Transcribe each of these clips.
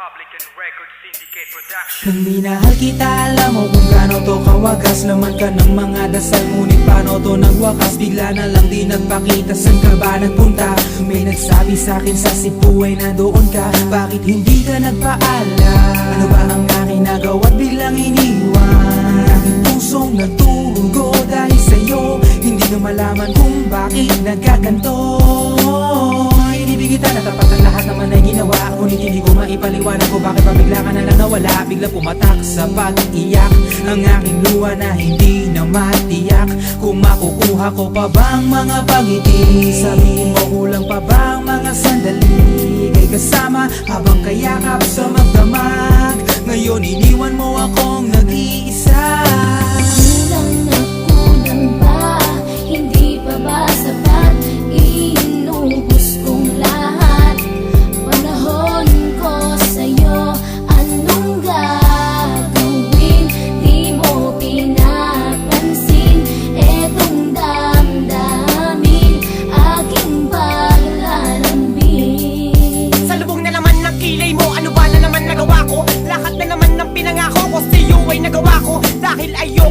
Republican Record Syndicate Production. Nang minahal kita, alam mo kung gaano to kawagas Laman ka ng mga dasal, ngunit paano to nagwakas Bigla na lang di nagpakita, saan ka ba nagpunta? May nagsabi sa akin sa Cebu ay nandoon ka Bakit hindi ka nagpaalam? Ano ba ang aking nagawa't biglang iniwan? Ang aking pusong nagturugo dahil sa'yo Hindi na malaman kung bakit nagkaganto hindi ko bakit pa bigla ka na lang nawala. Bigla pumatak sa pag-iyak. Ang aking luha na hindi na matiyak. Kung makukuha ko pa bang mga pangiti? Sabihin mo kulang pa bang mga sandali? Kay kasama habang kayakap sa magdamag? Ngayon iniwan mo akong nag-iisa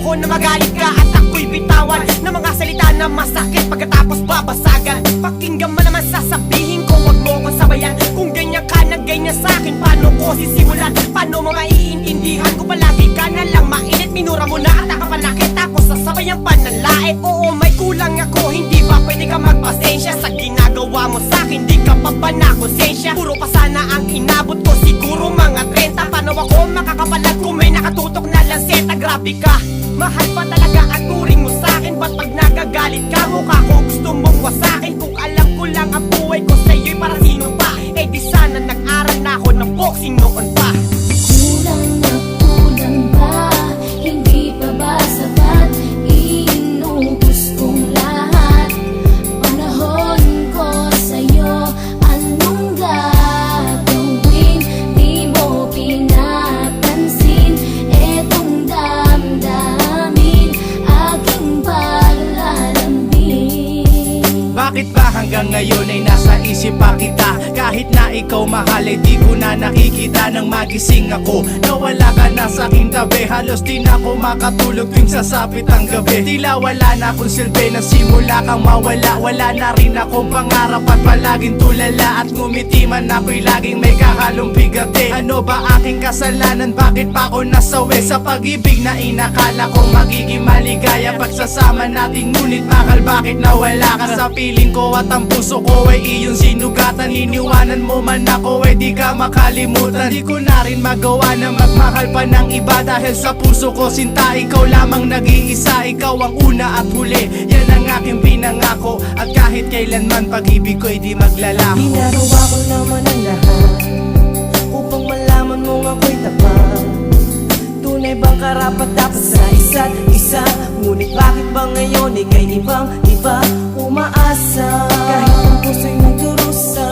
Ayoko na magalit ka At ako'y bitawan Ng mga salita na masakit. Pagkatapos babasagan Pakinggan mo naman sasabihin ko Huwag mo ko sabayan. Kung ganyan ka na ganyan sa'kin Paano ko sisimulan? Paano mo maiintindihan ko Palagi ka na lang mainit? Minura mo na at nakapanakit Tapos sasabayan pa ng lait Oo may kulang ako Hindi ba pwede ka magpasensya? Sa ginagawa mo sa'kin Di ka pa ba nakonsensya? Puro pa sana ang inabot ko Siguro mga 30 Paano ako makakapalag Kung may nakatutok na lanseta? Grabe ka Mahal pa talaga ang turing mo sa'kin. Ba't pag nagagalit ka Mukha ko gusto mong wasakin? Kung alam ko lang ang buhay ko Sa'yo'y para sino Bakit ba hanggang ngayon ay nasa isip pa kita? Kahit na ikaw mahal ay di ko na nakikita Nang magising ako. Nawala ka na sa aking tabi Halos di na ako makatulog tuwing sasapit ang gabi. Tila wala na akong silbi na simula kang mawala. Wala na rin akong pangarap at palaging tulala. At ngumiti man ako'y laging may kahalong bigate Ano ba aking kasalanan? Bakit pa ako nasawi? Sa pag-ibig na inakala ko magiging maligaya. Pagsasama nating ngunit bakal bakit nawala ka sa piling ko At ang puso ko ay iyong sinugatan. Iniwanan mo man ako ay di ka makalimutan. Di ko na rin magawa na magmahal pa ng iba Dahil sa puso ko sinta ikaw lamang nag-iisa. Ikaw ang una at huli. Yan ang aking pinangako. At kahit kailanman pag-ibig ko ay di maglalako Ginagawa ko naman ang lahat Upang malaman mong ako'y tapat. Tunay bang karapat dapat sa isa't isa? Ngunit bakit ba ngayon ikay ibang iba umaasa. Kahit ang puso'y nagdurusa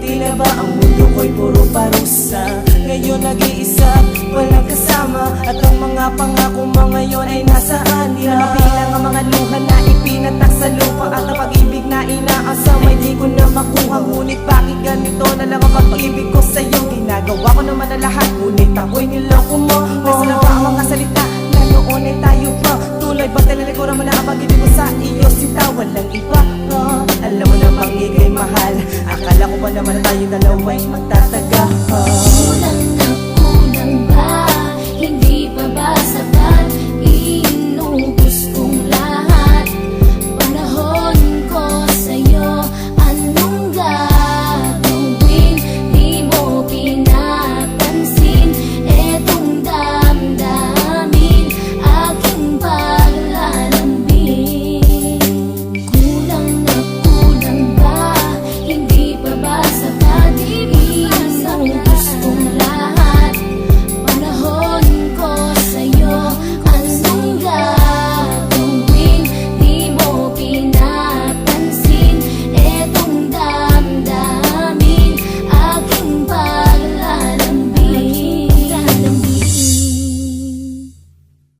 Tila ba ang mundo ko'y puro parusa? Ngayon nag-iisa, walang kasama. At ang mga pangako mo ngayon ay nasaan Di na mabilang ang mga luha na ipinatak sa lupa At ang pag-ibig na inaasam ay di ko na makuha Ngunit bakit ganito na lang ang pag-ibig ko sa'yo? Ginagawa ko naman ang lahat Ngunit ako'y niloko mo. Nasa na walang iba uh, Alam mo namang ikay mahal Akala ko pa naman tayo dalawa'y magtataga uh.